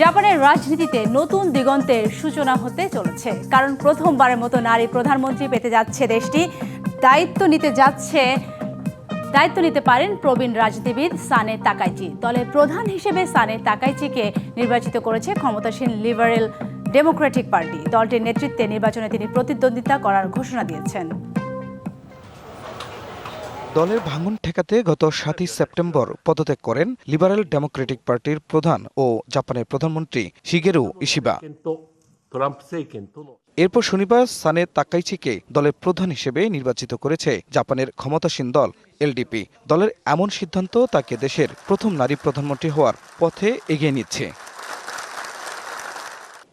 জাপানের রাজনীতিতে নতুন দিগন্তের সূচনা হতে চলেছে। কারণ প্রথমবারের মতো নারী প্রধানমন্ত্রী পেতে যাচ্ছে দেশটি। দায়িত্ব নিতে যাচ্ছে, দায়িত্ব নিতে পারেন প্রবীণ রাজনীতিবিদ সানে তাকাইচি। দলের প্রধান হিসেবে সানে তাকাইচিকে নির্বাচিত করেছে ক্ষমতাসীন লিবারেল ডেমোক্রেটিক পার্টি। দলটির নেতৃত্বে নির্বাচনে তিনি প্রতিদ্বন্দ্বিতা করার ঘোষণা দিয়েছেন। দলের ভাঙন ঠেকাতে গত সাতই সেপ্টেম্বর পদত্যাগ করেন লিবারেল ডেমোক্রেটিক পার্টির প্রধান ও জাপানের প্রধানমন্ত্রী শিগেরু ইশিবা। এরপর শনিবার সানে তাকাইচিকে দলের প্রধান হিসেবে নির্বাচিত করেছে জাপানের ক্ষমতাসীন দল এলডিপি। দলের এমন সিদ্ধান্ত তাকে দেশের প্রথম নারী প্রধানমন্ত্রী হওয়ার পথে এগিয়ে নিচ্ছে।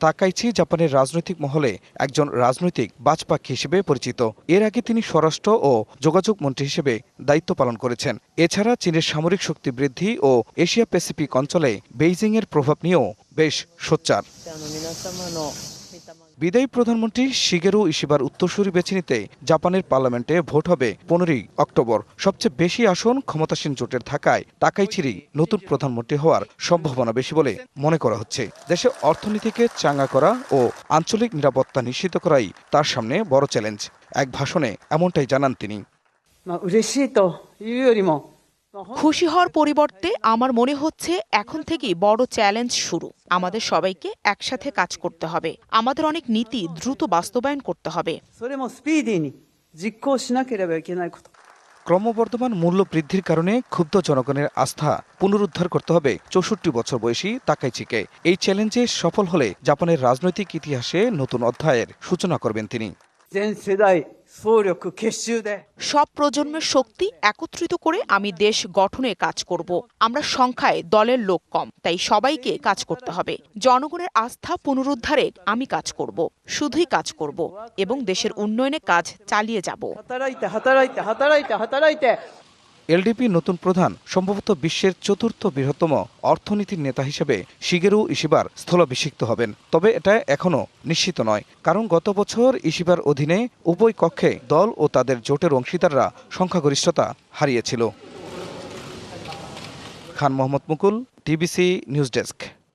তাকাইচি জাপানের রাজনৈতিক মহলে একজন রাজনৈতিক বাজপাখি হিসেবে পরিচিত। এর আগে তিনি স্বরাষ্ট্র ও যোগাযোগ মন্ত্রী হিসেবে দায়িত্ব পালন করেছেন। এছাড়া চীনের সামরিক শক্তি বৃদ্ধি ও এশিয়া প্যাসিফিক অঞ্চলে বেইজিংয়ের প্রভাব নিয়েও বেশ সোচ্চার। বিদায়ী প্রধানমন্ত্রী শিগেরু ইশিবার উত্তরসূরি বেছে নিতে জাপানের পার্লামেন্টে ভোট হবে পনেরোই অক্টোবর। সবচেয়ে বেশি আসন ক্ষমতাসীন জোটের থাকায় টাকাইছিরি নতুন প্রধানমন্ত্রী হওয়ার সম্ভাবনা বেশি বলে মনে করা হচ্ছে। দেশে অর্থনীতিকে চাঙ্গা করা ও আঞ্চলিক নিরাপত্তা নিশ্চিত করাই তার সামনে বড় চ্যালেঞ্জ। এক ভাষণে এমনটাই জানান তিনি। খুশি হওয়ার পরিবর্তে আমার মনে হচ্ছে এখন থেকেই বড় চ্যালেঞ্জ শুরু। আমাদের সবাইকে একসাথে কাজ করতে হবে। আমাদের অনেক নীতি দ্রুত বাস্তবায়ন করতে হবে। ক্রমবর্ধমান মূল্য বৃদ্ধির কারণে ক্ষুব্ধ জনগণের আস্থা পুনরুদ্ধার করতে হবে চৌষট্টি বছর বয়সী তাকাইচিকে। এই চ্যালেঞ্জে সফল হলে জাপানের রাজনৈতিক ইতিহাসে নতুন অধ্যায়ের সূচনা করবেন তিনি। সব প্রজন্মের শক্তি একত্রিত করে আমি দেশ গঠনে কাজ করব। আমরা সংখ্যায় দলের লোক কম তাই সবাইকে কাজ করতে হবে। জনগণের আস্থা পুনরুদ্ধারে আমি কাজ করব শুধুই কাজ করব এবং দেশের উন্নয়নে কাজ চালিয়ে যাব। এলডিপি নতুন প্রধান, সম্ভবত বিশ্বের চতুর্থ বৃহত্তম অর্থনীতির নেতা হিসেবে শিগেরু ইসিবার স্থলাভিষিক্ত হবেন। তবে এটা এখনও নিশ্চিত নয়, কারণ গত বছর ইশিবার অধীনে উভয় কক্ষে দল ও তাদের জোটের অংশীদাররা সংখ্যাগরিষ্ঠতা হারিয়েছিল। Khan Mohammad Mukul, TBC news desk.